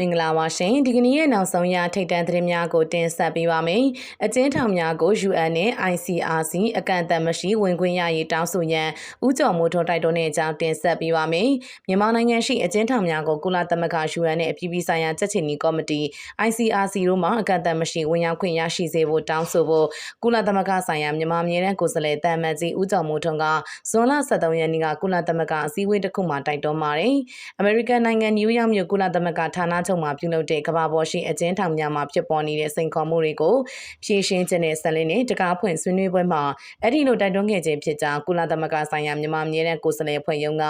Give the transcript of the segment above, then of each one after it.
မင်္ဂလာပါရှင်ဒီကနေ့ရဲ့နောက်ဆုံးရထိတ်တန့်သတင်းများကိုတင်ဆက်ပေးပါမယ်အကျဉ်းထောင်များကို UN နဲ့ ICRC အကန့်အသတ်မရှိဝင်ခွင့်ရရေးတောင်းဆိုရန်ဥကြုံမိုးထွန်းတိုက်တွန်းတဲ့အကြောင်းတင်ဆက်ပေးပါမယ်မြန်မာနိုင်ငံရှိအကျဉ်းထောင်များကိုကုလသမဂ္ဂ UN နဲ့အပြည်ပြည်ဆိုင်ရာကြက်ချင်နီကော်မတီ ICRC တို့မှအကန့်အသတ်မရှိဝင်ရောက်ခွင့်ရရှိစေဖို့တောင်းဆိုဖို့ကုလသမဂ္ဂဆိုင်ရာမြန်မာပြည်နယ်ကိုယ်စားလှယ်တမ်မတ်ကြီးဥကြုံမိုးထွန်းကဇွန်လ23ရက်နေ့ကကုလသမဂ္ဂအစည်းအဝေးတစ်ခုမှာတိုက်တွန်းပါတယ်အမေရိကန်နိုင်ငံနယူးယောက်မြို့ကုလသမဂ္ဂဌာနချုပ်မှာပြုလုပ်တဲ့ကမ္ဘာပေါ်ရှိအကျဉ်းထောင်များမှာဖြစ်ပေါ်နေတဲ့စိန်ခေါ်မှုတွေကိုဖြေရှင်းခြင်းနဲ့ဆက်လက်နဲ့တကားဖွင့်ဆွေးနွေးပွဲမှာအဲ့ဒီလိုတိုက်တွန်းခဲ့ခြင်းဖြစ်ကြောင်းကုလသမဂ္ဂဆိုင်ရာမြန်မာမြေတဲ့ကိုယ်စားလှယ်ဖွဲ့ရုံးက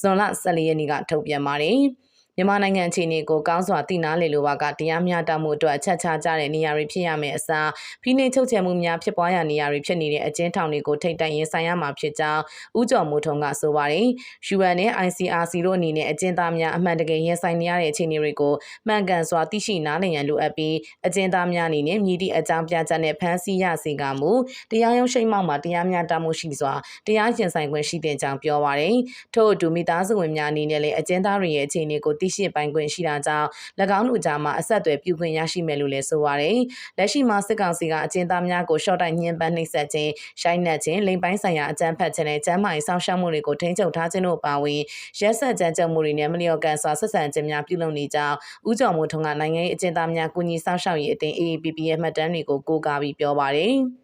ဇွန်လ14ရက်နေ့ကထုတ်ပြန်ပါတယ်။ မြန်မာနိုင်ငံအခြေအနေကိုကောင်းစွာသိနာလေလိုပါကတရားမျှတမှုအတွက်အချက်ချကြတဲ့နေရာတွေဖြစ်ရမယ်အစားဖိနှိပ်ချုပ်ချယ်မှုများဖြစ်ပွားရာနေရာတွေဖြစ်နေတဲ့အကျဉ်းထောင်တွေကိုထိတ်တိုင်ရင်ဆိုင်ရမှာဖြစ်ကြောင်းဦးကျော်မိုးထွန်းကဆိုပါတယ်။ UN နဲ့ ICRC တို့အနေနဲ့အကျဉ်းသားများအမှန်တကယ်ရင်ဆိုင်နေရတဲ့အခြေအနေတွေကိုမှန်ကန်စွာသိရှိနားလည်ရန်လိုအပ်ပြီးအကျဉ်းသားများအနေနဲ့မြည်သည့်အကြောင်းပြချက်နဲ့ဖမ်းဆီးရစေကမူတရားရုံးရှိမှောက်မှာတရားမျှတမှုရှိစွာတရားရင်ဆိုင်ခွင့်ရှိတဲ့ကြောင်းပြောပါတယ်။ထို့အတူမိသားစုဝင်များအနေနဲ့လည်းအကျဉ်းသားတွေရဲ့အခြေအနေကိုသိရှိပိုင်ခွင့်ရှိတာကြောင့်၎င်းတို့ကြားမှာအဆက်အသွယ်ပြုခွင့်ရရှိမယ်လို့လည်းဆိုပါတယ်။လက်ရှိမှာစစ်ကောင်စီကအကျဉ်းသားများကိုရှော့တိုက်ညှဉ်းပန်းနှိပ်စက်ခြင်း၊ရိုက်နှက်ခြင်း၊လိမ်ပိုင်းဆိုင်ရာအကြမ်းဖက်ခြင်းနဲ့ကျန်းမာရေးဆောင်ရှောက်မှုတွေကိုထိန်းချုပ်ထားခြင်းတို့ပါဝင်ရက်ဆက်ကြမ်းကြုတ်မှုတွေနဲ့မလျော်ကန်စွာဆက်ဆံခြင်းများပြုလုပ်နေကြောင်းဦးကျော်မိုးထွန်းကနိုင်ငံရေးအကျဉ်းသားများကူညီဆောင်ရှောက်ရေးအသင်း AAPP ရဲ့မှတ်တမ်းတွေကိုကိုးကားပြီးပြောပါတယ်။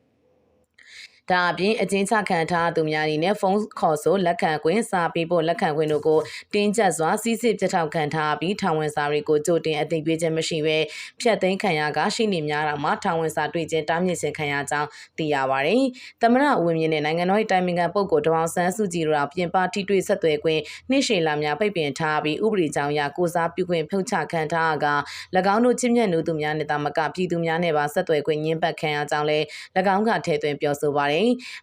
ဒါအပြင်အကျဉ်းချခံထားသူများအနေနဲ့ဖုန်းခေါ်ဆိုလက်ခံခွင့်စာပေးဖို့လက်ခံခွင့်တို့ကိုတင်းကျပ်စွာစီးစစ်ပြထောက်ခံထားပြီးထောင်ဝင်စာတွေကိုကြိုတင်အသိပေးခြင်းမရှိဘဲဖျက်သိမ်းခံရကရှိနေများတာမှာထောင်ဝင်စာတွေ့ခြင်းတားမြစ်ခြင်းခံရကြောင်းသိရပါတယ်။သမရအဝင်မြင့်တဲ့နိုင်ငံတော်တိုင်ပင်ခံပုဂ္ဂိုလ်ဒေါအောင်ဆန်းစုကြည်တို့ပြင်ပထိတွေ့ဆက်သွယ်ခွင့်နှိရှေလာများပိတ်ပင်ထားပြီးဥပဒေကြောင်းအရကိုစားပြုခွင့်ဖြုတ်ချခံထားက၎င်းတို့ချင်းမြတ်လူသူများနဲ့တာမကပြည်သူများနဲ့ပါဆက်သွယ်ခွင့်ညှင်းပတ်ခံရကြောင်းလည်း၎င်းကထည့်သွင်းပြောဆိုပါတယ်။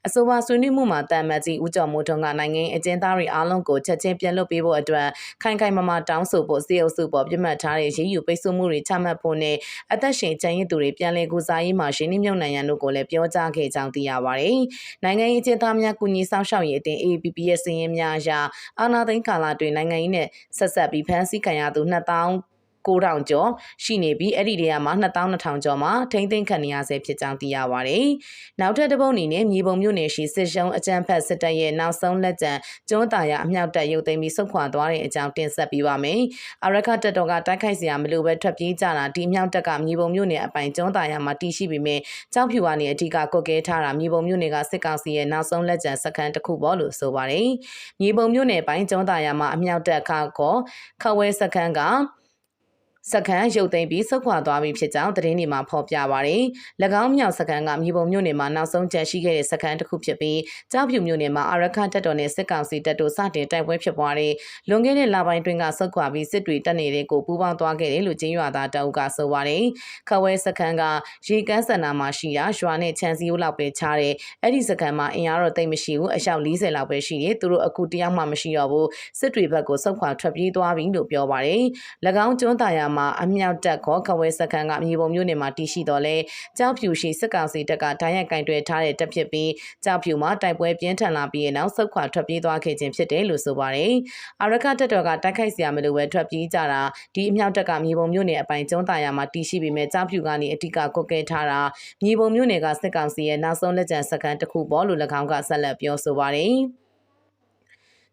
အဆိုပါဆွေးနွေးမှုမှာတမ်မတ်ကြီးဦးကျော်မိုးထွန်းကနိုင်ငံအကျဉ်းသားတွေအားလုံးကိုချက်ချင်းပြန်လွှတ်ပေးဖို့အတွက်ခိုင်ခိုင်မာမာတောင်းဆိုဖို့စေအုပ်စုပေါ်ပြတ်မှတ်ထားတဲ့ရည်ယူပိတ်ဆို့မှုတွေချမှတ်ဖို့နဲ့အသက်ရှင်ကျန်ရစ်သူတွေပြန်လည်ကူစားရေးမှာရှင်းနှမြုံနိုင်ရန်တို့ကိုလည်းပြောကြားခဲ့ကြောင်းသိရပါတယ်။နိုင်ငံရေးအကျဉ်းသားများကူညီဆောင်ရှောက်ရေးအသင်း AAPP ရဲ့စည်ရင်းများအရအာဏာသိမ်းကာလတွင်နိုင်ငံရေးနဲ့ဆက်ဆက်ပြီးဖမ်းဆီးခံရသူ2000 9000ကျော်ရှိနေပြီးအဲ့ဒီနေရာမှာ2200ကျော်မှာထိမ့်သိမ်းခံနေရဆဲဖြစ်ကြောင်းသိရပါတယ်။နောက်ထပ်တစ်ပုတ်အနေနဲ့မြေပုံမြို့နယ်ရှိစစ်ရှုံးအကြမ်းဖက်စစ်တပ်ရဲ့နောက်ဆုံးလက်ကျန်ကျွန်းတာရအမြောက်တပ်ရုပ်သိမ်းပြီးဆုတ်ခွာသွားတဲ့အကြောင်းတင်ဆက်ပေးပါမယ်။အရခတပ်တော်ကတိုက်ခိုက်စရာမလိုပဲထွက်ပြေးကြတာဒီအမြောက်တပ်ကမြေပုံမြို့နယ်အပိုင်ကျွန်းတာရမှာတည်ရှိပေမဲ့ကြောက်ဖြူကနေအဓိကကွက်ကဲထားတာမြေပုံမြို့နယ်ကစစ်ကောင်စီရဲ့နောက်ဆုံးလက်ကျန်စခန်းတစ်ခုပေါ့လို့ဆိုပါတယ်။မြေပုံမြို့နယ်ပိုင်းကျွန်းတာရမှာအမြောက်တပ်ခါခေါ်ခဝဲစခန်းက စခန်းရုပ်သိမ်းပြီးဆုတ်ခွာသွားပြီဖြစ်ကြောင်းသတင်းတွေမှာဖော်ပြပါရယ်။၎င်းမြောက်စခန်းကမြေပုံမြို့နယ်မှာနောက်ဆုံးကျန်ရှိခဲ့တဲ့စခန်းတစ်ခုဖြစ်ပြီးကြောက်ဖြူမြို့နယ်မှာအရခတပ်တော်နဲ့စစ်ကောင်စီတပ်တို့စတင်တိုက်ပွဲဖြစ်ပွားတဲ့လွန်ခဲ့တဲ့လပိုင်းတွင်ကဆုတ်ခွာပြီးစစ်တွေတပ်နေတဲ့ကိုပူးပေါင်းသွားခဲ့တယ်လို့ကျင်းရွာသားတအုပ်ကဆိုပါရယ်။ခဝဲစခန်းကရေကန်းစန္နာမှာရှိရာရွာနဲ့ချန်စီယိုလောက်ပဲချတဲ့အဲ့ဒီစခန်းမှာအင်အားတော့တိတ်မရှိဘူးအယောက်40လောက်ပဲရှိတယ်သူတို့အခုတယောက်မှမရှိတော့ဘူးစစ်တွေဘက်ကိုဆုတ်ခွာထွက်ပြေးသွားပြီလို့ပြောပါရယ်။၎င်းကျွန်းတာယာမှာအမြောက်တပ်ခေါ်ခဝဲစခန်းကမြေပုံမြို့နယ်မှာတည်ရှိတော်လဲကြောက်ဖြူရှိစစ်ကောင်စီတပ်ကဓာတ်ရိုက်ကင်တွယ်ထားတဲ့တပ်ဖြစ်ပြီးကြောက်ဖြူမှာတိုက်ပွဲပြင်းထန်လာပြီးနောက်ဆုတ်ခွာထွက်ပြေးသွားခဲ့ခြင်းဖြစ်တယ်လို့ဆိုပါတယ်။အာရခတပ်တော်ကတိုက်ခိုက်စရာမလိုပဲထွက်ပြေးကြတာဒီအမြောက်တပ်ကမြေပုံမြို့နယ်အပိုင်ကျုံးတာယာမှာတည်ရှိပြီးမဲ့ကြောက်ဖြူကနေအဓိကကုတ်ကဲထားတာမြေပုံမြို့နယ်ကစစ်ကောင်စီရဲ့နောက်ဆုံးလက်ကျန်စခန်းတစ်ခုပေါ်လို့၎င်းကဆက်လက်ပြောဆိုပါတယ်။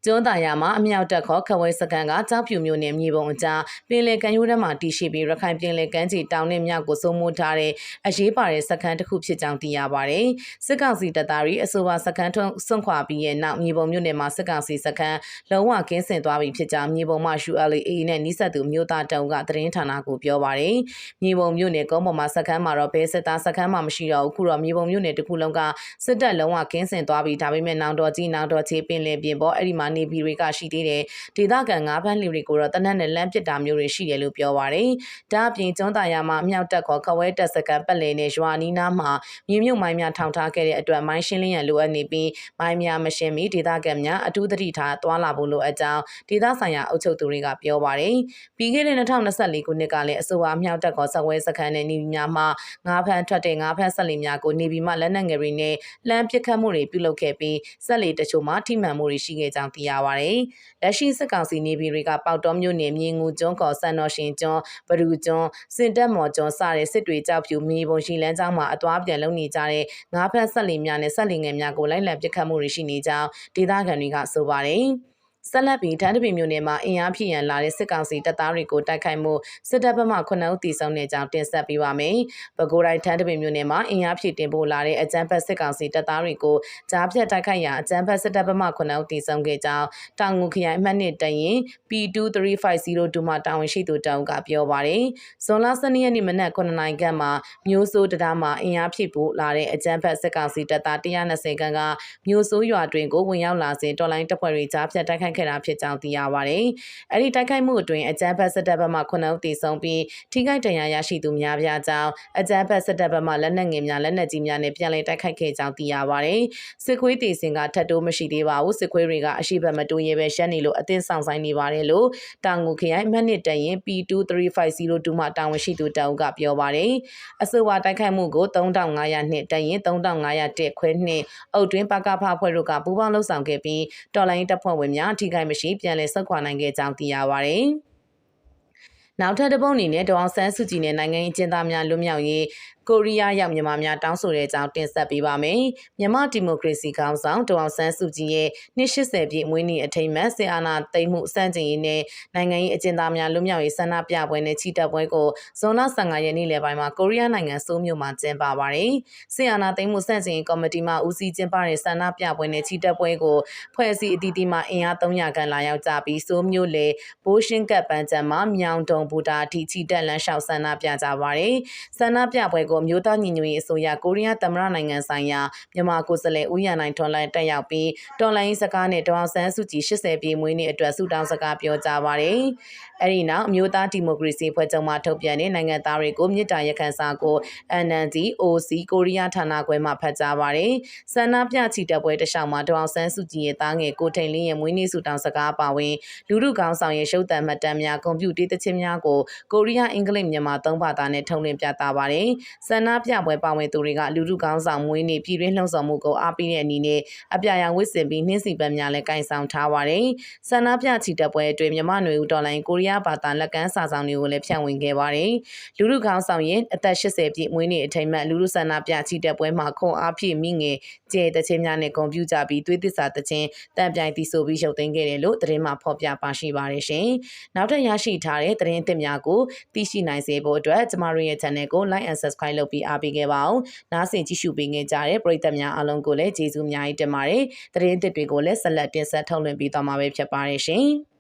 ကျွန်းတာယာမှာအမြောက်တက်ခေါ်ခဝဲစကန်ကကြောက်ဖြူမျိုးနယ်မြေပုံအကြားပင်လယ်ကန်ရိုးထဲမှာတည်ရှိပြီးရခိုင်ပင်လယ်ကမ်းခြေတောင်နဲ့မြောက်ကိုစိုးမိုးထားတဲ့အရေးပါတဲ့စကန်တစ်ခုဖြစ်ကြောင်းသိရပါတယ်။စစ်ကောင်စီတပ်သားတွေအဆိုပါစကန်ထွန်းစွန့်ခွာပြီးရဲ့နောက်မြေပုံမျိုးနယ်မှာစစ်ကောင်စီစကန်လုံးဝကင်းစင်သွားပြီဖြစ်ကြောင်းမြေပုံမှ ULA နဲ့နှိဆက်သူမျိုးသားတုံကသတင်းဌာနကိုပြောပါတယ်။မြေပုံမျိုးနယ်ကုန်းပေါ်မှာစကန်မှာတော့ဘဲစစ်သားစကန်မှမရှိတော့ဘူးခုတော့မြေပုံမျိုးနယ်တစ်ခုလုံးကစစ်တပ်လုံးဝကင်းစင်သွားပြီဒါပေမဲ့နောင်တော်ကြီးနောင်တော်ချေပင်လယ်ပြင်ပေါ်အဲ့ဒီမှာနေပြည်တွေကရှိသေးတယ်ဒေသခံငါးဖမ်းလူတွေကိုတော့တနက်နဲ့လမ်းပစ်တာမျိုးတွေရှိတယ်လို့ပြောပါရယ်ဒါအပြင်ကျွန်းတာယာမှာအမြောက်တက်ခေါ်ခဝဲတက်စကန်ပတ်လည်နဲ့ရွာနီးနားမှာမြေမြုပ်မိုင်းများထောင်ထားခဲ့တဲ့အတွက်မိုင်းရှင်းလင်းရန်လိုအပ်နေပြီးမိုင်းများမရှင်းမီဒေသခံများအထူးသတိထားသွားလာဖို့လိုအပ်ကြောင်းဒေသဆိုင်ရာအုပ်ချုပ်သူတွေကပြောပါရယ်ပြီးခဲ့တဲ့2024ခုနှစ်ကလည်းအဆိုပါအမြောက်တက်ခေါ်ဆက်ဝဲစခန်းနဲ့နေပြည်များမှာငါးဖမ်းထွက်တဲ့ငါးဖမ်းဆက်လီများကိုနေပြည်မှလက်နက်ငယ်တွေနဲ့လှမ်းပစ်ခတ်မှုတွေပြုလုပ်ခဲ့ပြီးဆက်လီတချို့မှာထိမှန်မှုတွေရှိခဲ့ကြောင်းသိသိရပါတယ်။လက်ရှိစစ်ကောင်စီနေပြည်တွေကပေါတော်မြို့နယ်မြေငူကျွန်းခေါ်စံတော်ရှင်ကျွန်းဘရူကျွန်းစင်တက်မော်ကျွန်းစတဲ့စစ်တွေကြောက်ဖြူမြေပုံရှိလန်းကျောင်းမှာအသွားပြန်လုံနေကြတဲ့ငါးဖက်ဆက်လီများနဲ့ဆက်လီငယ်များကိုလိုက်လံပစ်ခတ်မှုတွေရှိနေကြောင်းဒေသခံတွေကဆိုပါတယ်။ ဆက်လက်ပြီးတန်းတပင်မြို့နယ်မှာအင်အားဖြစ်ရန်လာတဲ့စစ်ကောင်စီတပ်သားတွေကိုတိုက်ခိုက်မှုစစ်တပ်ဘက်မှ9ဦးတီဆောင်နေကြောင်းတင်ဆက်ပေးပါမယ်။ပဲခူးတိုင်းတန်းတပင်မြို့နယ်မှာအင်အားဖြစ်တင်ပို့လာတဲ့အကြမ်းဖက်စစ်ကောင်စီတပ်သားတွေကိုကြားဖြတ်တိုက်ခိုက်ရာအကြမ်းဖက်စစ်တပ်ဘက်မှ9ဦးတီဆောင်ခဲ့ကြောင်းတောင်ငူခရိုင်အမှတ်နှစ်တရင် P2350 မှတာဝန်ရှိသူတောင်ကပြောပါတယ်။ဇွန်လ12ရက်နေ့မနက်9နာရီခန့်မှာမျိုးစိုးတံတားမှာအင်အားဖြစ်ပို့လာတဲ့အကြမ်းဖက်စစ်ကောင်စီတပ်သား120ခန်းကမျိုးစိုးရွာတွင်ကိုဝင်ရောက်လာစဉ်တော်လိုင်းတပ်ဖွဲ့တွေကြားဖြတ်တိုက်ခိုက်ခဲ့တာဖြစ်ကြောင်းသိရပါတယ်။အဲဒီတိုက်ခိုက်မှုအတွင်းအကြမ်းဖက်စစ်တပ်ဘက်မှ9ဦးသေဆုံးပြီးထိခိုက်ဒဏ်ရာရရှိသူများပြားကြောင်းအကြမ်းဖက်စစ်တပ်ဘက်မှလက်နက်ငယ်များလက်နက်ကြီးများနဲ့ပြန်လည်တိုက်ခိုက်ခဲ့ကြောင်းသိရပါတယ်။စစ်ခွေးတေစင်ကထပ်တိုးမရှိသေးပါဘူး။စစ်ခွေးတွေကအရှိဘက်မတိုးရဲပဲရှက်နေလို့အသင်းဆောင်ဆိုင်နေပါတယ်လို့တောင်ငူခရိုင်မှတ်နှစ်တရင် P2350 မှတာဝန်ရှိသူတောင်ကပြောပါတယ်။အဆိုပါတိုက်ခိုက်မှုကို3500နှစ်တရင်3500ခွဲနှစ်အုတ်တွင်းပကဖဖွဲ့တို့ကပူးပေါင်းလှုပ်ဆောင်ခဲ့ပြီးတော်လိုင်းတပ်ဖွဲ့ဝင်များထိခိုက်မရှိပြန်လည်ဆက်ခွာနိုင်ခဲ့ကြောင်းသိရပါဗျ။နောက်ထပ်တစ်ပုတ်အနေနဲ့ဒေါအောင်ဆန်းစုကြည်နဲ့နိုင်ငံရေးကျင်းသားများလွတ်မြောက်ရေးကိုရီးယားရောက်မြန်မာများတောင်းဆိုတဲ့အကြောင်းတင်ဆက်ပေးပါမယ်။မြန်မာဒီမိုကရေစီကောင်ဆောင်ဒေါအောင်ဆန်းစုကြည်ရဲ့နှစ်80ပြည့်မွေးနေ့အထိမ်းအမှတ်ဆီအာနာသိမ့်မှုစန့်ကျင်ရေးနဲ့နိုင်ငံရေးအကျဉ်းသားများလွတ်မြောက်ရေးဆန္ဒပြပွဲနဲ့ချီတက်ပွဲကိုဇွန်လ15ရက်နေ့လယ်ပိုင်းမှာကိုရီးယားနိုင်ငံဆိုးမြို့မှာကျင်းပပါတယ်။ဆီအာနာသိမ့်မှုစန့်ကျင်ရေးကော်မတီမှဦးစီးကျင်းပတဲ့ဆန္ဒပြပွဲနဲ့ချီတက်ပွဲကိုဖွဲ့စည်းအသီးသီးမှအင်အား300ခန့်လာရောက်ကြပြီးဆိုးမြို့လေဘိုးရှင်းကပ်ပန်းချံမှာမြောင်တုံဘူတာအထိချီတက်လမ်းလျှောက်ဆန္ဒပြကြပါတယ်။ဆန္ဒပြပွဲကိုမျိုးသားညီညွတ်ရေးအစိုးရကိုရီးယားသမ္မတနိုင်ငံဆိုင်ရာမြန်မာကိုယ်စားလှယ်ဦးရန်နိုင်ထွန်လိုင်းတက်ရောက်ပြီးတော်လိုင်းစကားနဲ့ဒေါအောင်ဆန်းစုကြည်80ပြည့်မွေးနေ့အတွက်ဆုတောင်းစကားပြောကြားပါတယ်။အဲဒီနောက်အမျိုးသားဒီမိုကရေစီဖွဲ့ချုပ်မှထုတ်ပြန်တဲ့နိုင်ငံသားတွေကိုမြစ်တာရခန်စာကို NND OC ကိုရီးယားဌာနခွဲမှဖတ်ကြားပါတယ်။ဆန္ဒပြချီတက်ပွဲတခြားမှာဒေါအောင်ဆန်းစုကြည်ရဲ့တားငယ်ကိုထိန်လင်းရဲ့မွေးနေ့ဆုတောင်းစကားပါဝင်လူလူကောင်းဆောင်ရဲ့ရှုပ်တံမှတ်တမ်းများကွန်ပျူတာတချင်းများကိုကိုရီးယားအင်္ဂလိပ်မြန်မာသုံးဘာသာနဲ့ထုံးလင်းပြသပါတယ်။ဆန္ဒပြပွဲပါဝင်သူတွေကလူလူကောင်းဆောင်မွေးနေ့ပြည်တွင်းလှုံ့ဆော်မှုကိုအားပေးတဲ့အနေနဲ့အပြာရောင်ဝစ်စင်ပြီးနှင်းစီပန်းများလည်းကင်ဆောင်ထားပါတယ်။ဆန္ဒပြချီတက်ပွဲအတွင်းမြမနွေဦးတော်လိုင်းကိုရီးယားဘာသာလက်ကမ်းစာဆောင်တွေကိုလည်းဖြန့်ဝေခဲ့ပါတယ်။လူလူကောင်းဆောင်ရဲ့အသက်80ပြည့်မွေးနေ့အထိမ်းအမှတ်လူလူဆန္ဒပြချီတက်ပွဲမှာခွန်အားဖြည့်မိငယ်ကျဲတချင်းများနဲ့ဂုဏ်ပြုကြပြီးသွေးသစ္စာတချင်းတံပြိုင်တီဆိုပြီးရုပ်သိမ်းခဲ့တယ်လို့သတင်းမှာဖော်ပြပါရှိပါတယ်ရှင်။နောက်ထပ်ရရှိထားတဲ့သတင်းသစ်များကိုသိရှိနိုင်စေဖို့အတွက်ကျမတို့ရဲ့ channel ကို like and subscribe လုပ်ပြီးအားပေးခဲ့ပါအောင်။နားဆင်ကြည့်ရှုပေးခဲ့ကြတဲ့ပရိသတ်များအားလုံးကိုလည်းကျေးဇူးအများကြီးတင်ပါတယ်။သတင်းသစ်တွေကိုလည်းဆက်လက်တင်ဆက်ထုတ်လွှင့်ပေးသွားမှာပဲဖြစ်ပါတယ်ရှင်။